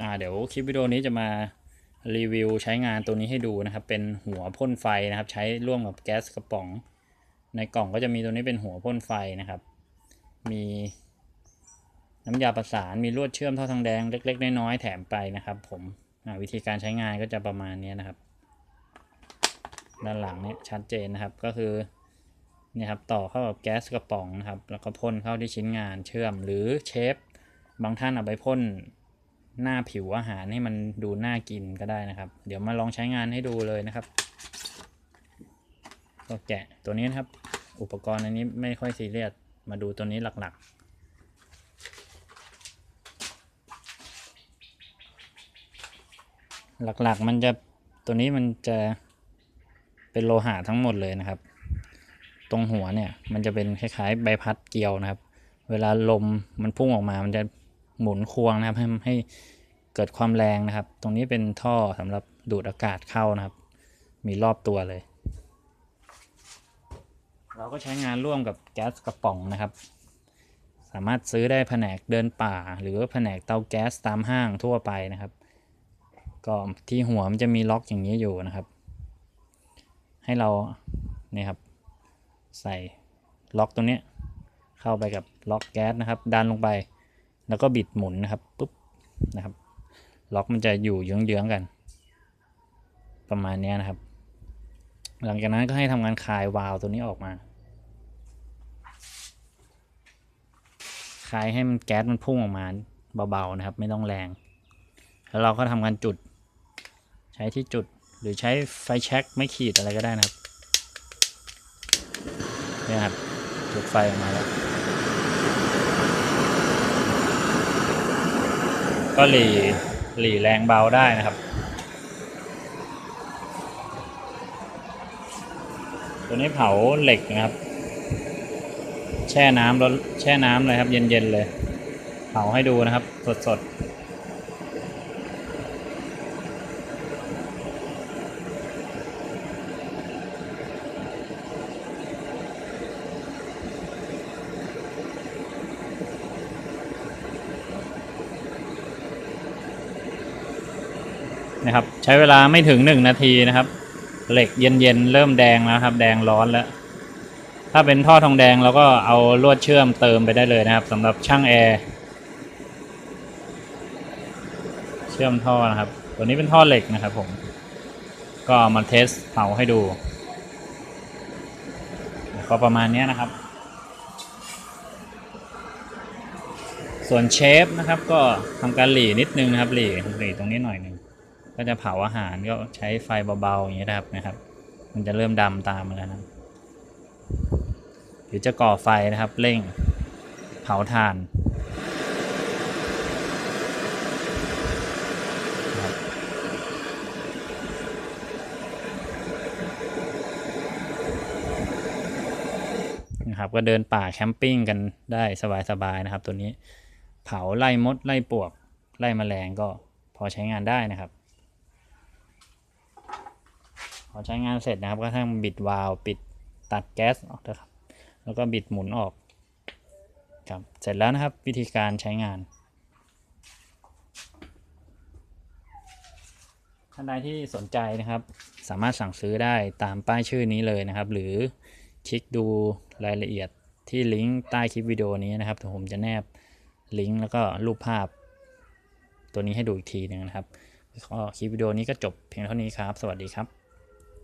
อ่าเดี๋ยวคลิปวิดีโอนี้จะมารีวิวใช้งานตัวนี้ให้ดูนะครับ เป็นหัวพ่นไฟนะครับ ใช้ร่วมกับแก๊สกระป๋อง ในกล่องก็จะมีตัวนี้เป็นหัวพ่นไฟนะครับ มีน้ำยาประสานมีลวดเชื่อมท่อทองแดงเล็ก ๆ น้อยๆแถมไปนะครับ ผมวิธีการใช้งานก็จะประมาณนี้นะครับ ด้านหลังเนี่ยชัดเจนนะครับก็คือเนี่ยครับต่อเข้ากับแก๊สกระป๋องนะครับ แล้วก็พ่นเข้าที่ชิ้นงานเชื่อมหรือเชฟบางท่านเอาไปพ่น หน้าผิวอาหารให้มันดูน่ากินก็ได้นะครับ เดี๋ยวมาลองใช้งานให้ดูเลยนะครับ ก็แกะตัวนี้นะครับ อุปกรณ์อันนี้ไม่ค่อยซีเรียสมาดูตัวนี้หลักๆ หลักๆมันจะตัวนี้มันจะเป็นโลหะทั้งหมดเลยนะครับ ตรงหัวเนี่ยมันจะเป็นคล้ายๆใบพัดเกลียวนะครับ เวลาลมมันพุ่งออกมามันจะ หมุนควงนะครับให้ให้เกิดความแรงนะครับ ตรงนี้เป็นท่อสำหรับดูดอากาศเข้านะครับ มีรอบตัวเลย เราก็ใช้งานร่วมกับแก๊สกระป๋องนะครับ สามารถซื้อได้แผนกเดินป่า หรือแผนกเตาแก๊สตามห้างทั่วไปนะครับ ก็ที่หัวมันจะมีล็อกอย่างนี้อยู่นะครับ ให้เราเนี่ยครับ ใส่ล็อกตรงนี้เข้าไปกับล็อกแก๊สนะครับ ดันลงไป แล้วก็บิดหมุนนะครับปุ๊บนะครับล็อกมันจะอยู่เยื้องๆกัน ประมาณนี้นะครับ หลังจากนั้นก็ให้ทำงานคลายวาล์วตัวนี้ออกมาคลายให้มันแก๊สมันพุ่งออกมาเบาๆนะครับ ไม่ต้องแรง แล้วเราก็ทำการจุด ใช้ที่จุดหรือใช้ไฟแช็กไม่ขีดอะไรก็ได้นะครับนี่ครับจุดไฟออกมาแล้ว ก็หลีหลีแรงเบาได้นะครับ ตัวนี้เผาเหล็กนะครับ แช่น้ำแล้วแช่น้ำเลยครับ เย็นๆเลย เผาให้ดูนะครับ สดๆ นะครับ ใช้เวลาไม่ถึงหนึ่งนาทีนะครับ เหล็กเย็นๆเริ่มแดงแล้วครับ แดงร้อนแล้ว ถ้าเป็นท่อทองแดงเราก็เอาลวดเชื่อมเติมไปได้เลยนะครับสำหรับช่างแอร์เชื่อมท่อนะครับ ตัวนี้เป็นท่อเหล็กนะครับผม ก็ามาเทสเผาให้ดูก็ประมาณนี้นะครับ ส่วนเชฟนะครับก็ทำการหลีนิดนึงนะครับหลีหลีตรงนี้หน่อยหนึ่ง ก็จะเผาอาหารก็ใช้ไฟเบาๆอย่างนี้นะครับนะครับ มันจะเริ่มดำตามมาแล้วนะหรือจะก่อไฟนะครับเร่งเผาถ่านนะครับก็เดินป่าแคมปิ้งกันได้สบายๆนะครับ ตัวนี้เผาไล่มดไล่ปวกไล่แมลงก็พอใช้งานได้นะครับ พอใช้งานเสร็จนะครับก็ทั้งบิดวาล์วปิดตัดแก๊สออกนะครับ แล้วก็บิดหมุนออกครับเสร็จแล้วนะครับวิธีการใช้งานท่านใดที่สนใจนะครับ สามารถสั่งซื้อได้ตามป้ายชื่อนี้เลยนะครับ หรือคลิกดูรายละเอียดที่ลิงก์ใต้คลิปวิดีโอนี้นะครับผมจะแนบลิงก์แล้วก็รูปภาพ ตัวนี้ให้ดูอีกทีหนึ่งนะครับก็คลิปวิดีโอนี้ก็จบเพียงเท่านี้ครับ สวัสดีครับ